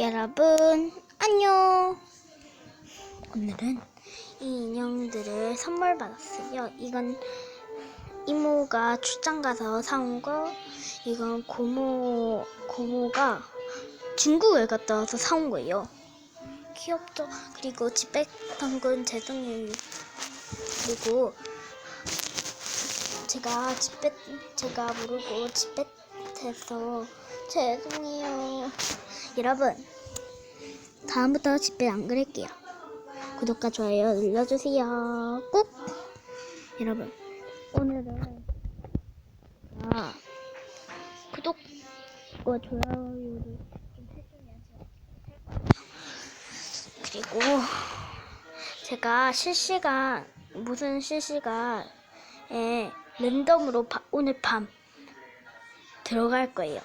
여러분, 안녕! 오늘은 이 인형들을 선물 받았어요. 이건 이모가 출장 가서 사온 거, 이건 고모, 고모가 중국에 갔다 와서 사온 거예요. 귀엽죠? 그리고 집배던 건 죄송해요. 그리고 제가 집배, 제가 모르고 집배해서 죄송해요. 여러분, 다음부터 집배 안 그럴게요. 구독과 좋아요 눌러주세요. 꼭! 여러분, 오늘은 아, 구독과 좋아요를 좀 해주면 제가 그리고 제가 실시간 무슨 실시간에 랜덤으로 바- 오늘 밤 들어갈 거예요.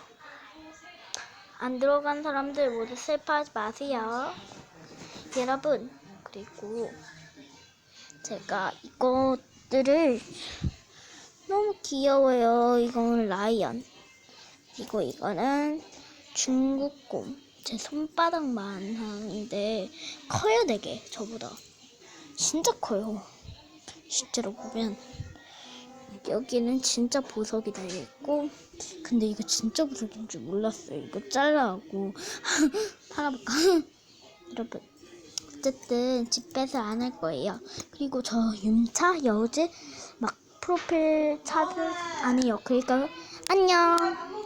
안 들어간 사람들 모두 슬퍼하지 마세요. 여러분, 그리고 제가 이것들을 너무 귀여워요. 이건 라이언. 그리고 이거는 중국 곰. 제 손바닥만 하는데 커요 되게 저보다. 진짜 커요. 실제로 보면 여기는 진짜 보석이 달려있고 근데 이거 진짜 보석인 줄 몰랐어요. 이거 잘라하고 팔아볼까? 여러분 어쨌든 집배설 안할 거예요. 그리고 저 윤차 여우즈 막 프로필 차들 안 해요. 그러니까 안녕.